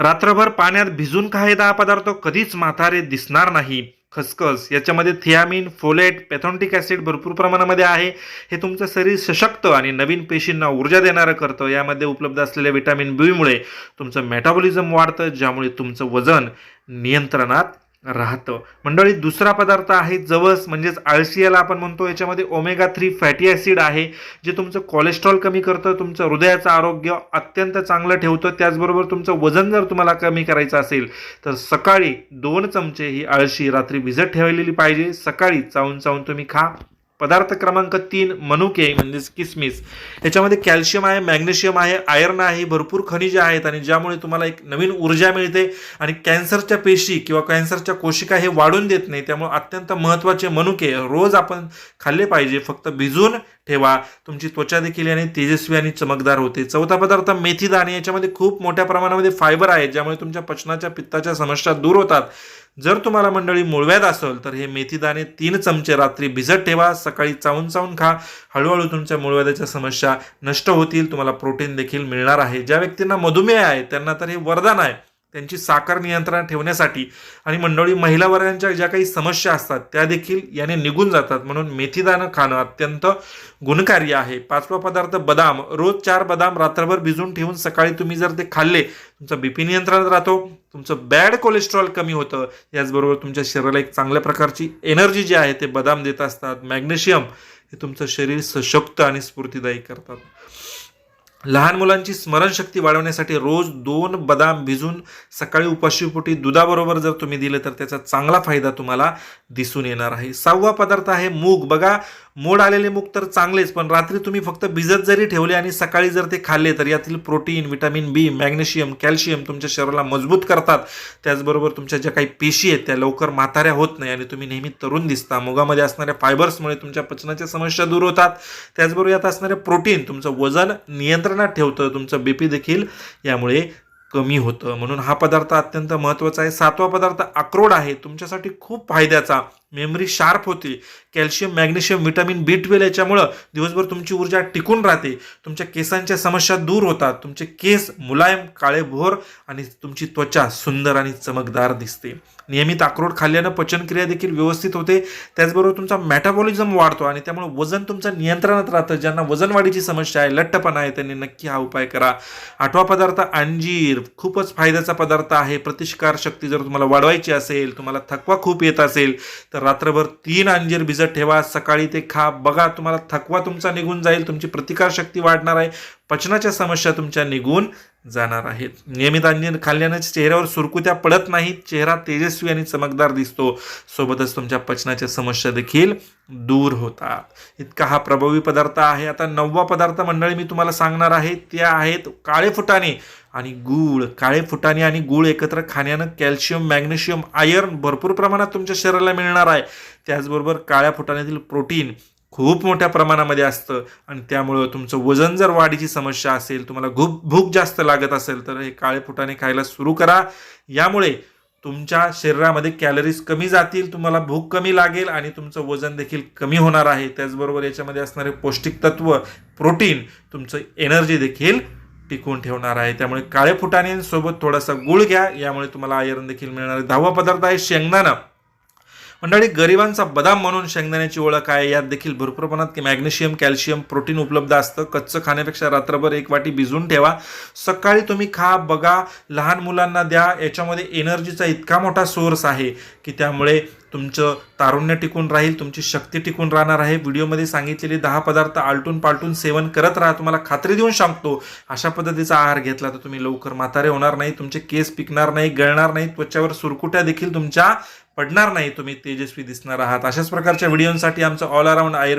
रात्रभर पाण्यात भिजून खायचा हा पदार्थ कधीच म्हातारे दिसणार नाही. खसखस याच्यामध्ये थियामिन फोलेट पॅथॉन्टिक ॲसिड भरपूर प्रमाणामध्ये आहे. हे तुमचं शरीर सशक्त आणि नवीन पेशींना ऊर्जा देणारं करतं. यामध्ये उपलब्ध असलेल्या विटॅमिन बीमुळे तुमचं मेटाबॉलिझम वाढतं ज्यामुळे तुमचं वजन नियंत्रणात राहतं. मंडळी दुसरा पदार्थ आहे जवस म्हणजेच आळशी याला आपण म्हणतो. याच्यामध्ये ओमेगा थ्री फॅटी ॲसिड आहे जे तुमचं कोलेस्ट्रॉल कमी करतं तुमचं हृदयाचं आरोग्य अत्यंत चांगलं ठेवतं. त्याचबरोबर तुमचं वजन जर तुम्हाला कमी करायचं असेल तर सकाळी दोन चमचे ही आळशी रात्री भिजत ठेवलेली पाहिजे. सकाळी चावून चावून तुम्ही खा. पदार्थ क्रमांक तीन मनुके म्हणजेच किसमिस. याच्यामध्ये कॅल्शियम आहे मॅग्नेशियम आहे आयर्न आहे भरपूर खनिजे आहेत आणि ज्यामुळे तुम्हाला एक नवीन ऊर्जा मिळते आणि कॅन्सरच्या पेशी किंवा कॅन्सरच्या कोशिका हे वाढून देत नाही त्यामुळे अत्यंत महत्त्वाचे मनुके रोज आपण खाल्ले पाहिजे. फक्त भिजून ठेवा. तुमची त्वचा देखील याने तेजस्वी आणि चमकदार होते. चौथा पदार्थ मेथी दाणे याच्यामध्ये खूप मोठ्या प्रमाणामध्ये फायबर आहे ज्यामुळे तुमच्या पचनाच्या पित्ताच्या समस्या दूर होतात. जर तुम्हाला मंडळी मुळव्यात असेल तर हे मेथीदाणे तीन चमचे रात्री भिजत ठेवा सकाळी चावून चावून खा. हळूहळू तुमच्या मुळव्याधाच्या समस्या नष्ट होतील तुम्हाला प्रोटीन देखील मिळणार आहे. ज्या व्यक्तींना मधुमेह आहे त्यांना तर हे वरदान आहे. त्यांची साखर नियंत्रणात ठेवण्यासाठी आणि मंडळी महिला वर्गांच्या ज्या काही समस्या असतात त्या देखील याने निघून जातात. म्हणून मेथीदाणं खाणं अत्यंत गुणकारी आहे. पाचवा पदार्थ बदाम. रोज चार बदाम रात्रभर भिजून ठेवून सकाळी तुम्ही जर ते खाल्ले तुमचं बीपी नियंत्रणात राहतो तुमचं बॅड कोलेस्ट्रॉल कमी होतं याचबरोबर तुमच्या शरीराला एक चांगल्या प्रकारची एनर्जी जी आहे ते बदाम देत असतात. मॅग्नेशियम हे तुमचं शरीर सशक्त आणि स्फूर्तिदायी करतात. लहान मुलांची स्मरणशक्ती वाढवण्यासाठी रोज दोन बदाम भिजून सकाळी उपाशीपोटी दुधाबरोबर जर तुम्ही दिले तर त्याचा चांगला फायदा तुम्हाला दिसून येणार आहे. सहावा पदार्थ आहे मूग. बघा मोड आलेले मूग तर चांगलेच पण रात्री तुम्ही फक्त भिजत जरी ठेवले आणि सकाळी जर ते खाल्ले तर यातील protein vitamin B magnesium calcium तुमच्या शरीराला मजबूत करतात. त्याचबरोबर तुमच्या ज्या काही पेशी आहेत त्या लवकर म्हाताऱ्या होत नाही आणि तुम्ही नेहमी तरुण दिसता. मुगामध्ये असणाऱ्या फायबर्समुळे तुमच्या पचनाच्या समस्या दूर होतात. त्याचबरोबर यात असणारे प्रोटीन तुमचं वजन नियंत्रणात ठेवतं तुमचं बीपी देखील यामुळे कमी होतं. म्हणून हा पदार्थ अत्यंत महत्त्वाचा आहे. सातवा पदार्थ अक्रोड आहे. तुमच्यासाठी खूप फायद्याचा. मेमरी शार्प होते. Calcium magnesium vitamin B twelve याच्यामुळं दिवसभर तुमची ऊर्जा टिकून राहते. तुमच्या केसांच्या समस्या दूर होतात. तुमचे केस मुलायम काळेभोर आणि तुमची त्वचा सुंदर आणि चमकदार दिसते. नियमित अक्रोड खाल्ल्यानं पचनक्रिया देखील व्यवस्थित होते. त्याचबरोबर तुमचा मेटाबॉलिझम वाढतो आणि त्यामुळे वजन तुमचं नियंत्रणात राहतं. ज्यांना वजन वाढीची समस्या आहे लठ्ठपणा आहे त्यांनी नक्की हा उपाय करा. आठवा पदार्थ अंजीर. खूपच फायद्याचा पदार्थ आहे. प्रतिष्कार शक्ती जर तुम्हाला वाढवायची असेल तुम्हाला थकवा खूप येत असेल तर रात्रभर तीन अंजीर भिजत ठेवा. सकाळी ते खा. बघा तुम्हाला थकवा तुमचा निघून जाईल. तुमची प्रतिकार शक्ती वाढणार आहे. पचनाच्या समस्या तुमच्या निघून जाणार आहेत. नियमित अंजीर खाल्ल्यानं चेहऱ्यावर सुरकुत्या पडत नाहीत. चेहरा तेजस्वी आणि चमकदार दिसतो. सोबतच तुमच्या पचनाच्या समस्या देखील दूर होतात. इतका हा प्रभावी पदार्थ आहे. आता नववा पदार्थ मंडळी मी तुम्हाला सांगणार आहे. ते आहेत काळे फुटाणे आणि गूळ. काळे फुटाणे आणि गूळ एकत्र खाण्यानं कॅल्शियम मॅग्नेशियम आयर्न भरपूर प्रमाणात तुमच्या शरीराला मिळणार आहे. त्याचबरोबर काळ्या फुटाण्यातील प्रोटीन खूप मोठ्या प्रमाणामध्ये असतं आणि त्यामुळं तुमचं वजन जर वाढीची समस्या असेल तुम्हाला भूक भूक जास्त लागत असेल तर हे काळे फुटाने खायला सुरू करा. यामुळे तुमच्या शरीरामध्ये कॅलरीज कमी जातील तुम्हाला भूक कमी लागेल आणि तुमचं वजन देखील कमी होणार आहे. त्याचबरोबर याच्यामध्ये असणारे पौष्टिक तत्व प्रोटीन तुमचं एनर्जी देखील टिकवून ठेवणार आहे. त्यामुळे काळे फुटाण्यांसोबत थोडासा गुळ घ्या. यामुळे तुम्हाला आयरन देखील मिळणार आहे. दहावा पदार्थ आहे शेंगदाणा. मंडळी गरिबांचा बदाम म्हणून शेंगदाण्याची ओळख आहे. यात देखील भरपूर प्रमाणात मॅग्नेशियम कॅल्शियम प्रोटीन उपलब्ध असतं. कच्चं खाण्यापेक्षा रात्रभर एक वाटी भिजवून ठेवा. सकाळी तुम्ही खा बघा लहान मुलांना द्या. याच्यामध्ये एनर्जीचा इतका मोठा सोर्स आहे की त्यामुळे तुमचं तारुण्य टिकून राहील तुमची शक्ती टिकून राहणार आहे. व्हिडिओमध्ये सांगितलेले दहा पदार्थ आलटून पालटून सेवन करत राहा. तुम्हाला खात्री देऊन सांगतो अशा पद्धतीचा आहार घेतला तर तुम्ही लवकर म्हातारे होणार नाही तुमचे केस पिकणार नाही गळणार नाही त्वचावर सुरकुट्या देखील तुमच्या पडणार नाही. तुम्ही तेजस्वी दिसणार आहात. अशाच प्रकारच्या व्हिडिओसाठी आमचं ऑल अराउंड आयुर्वेद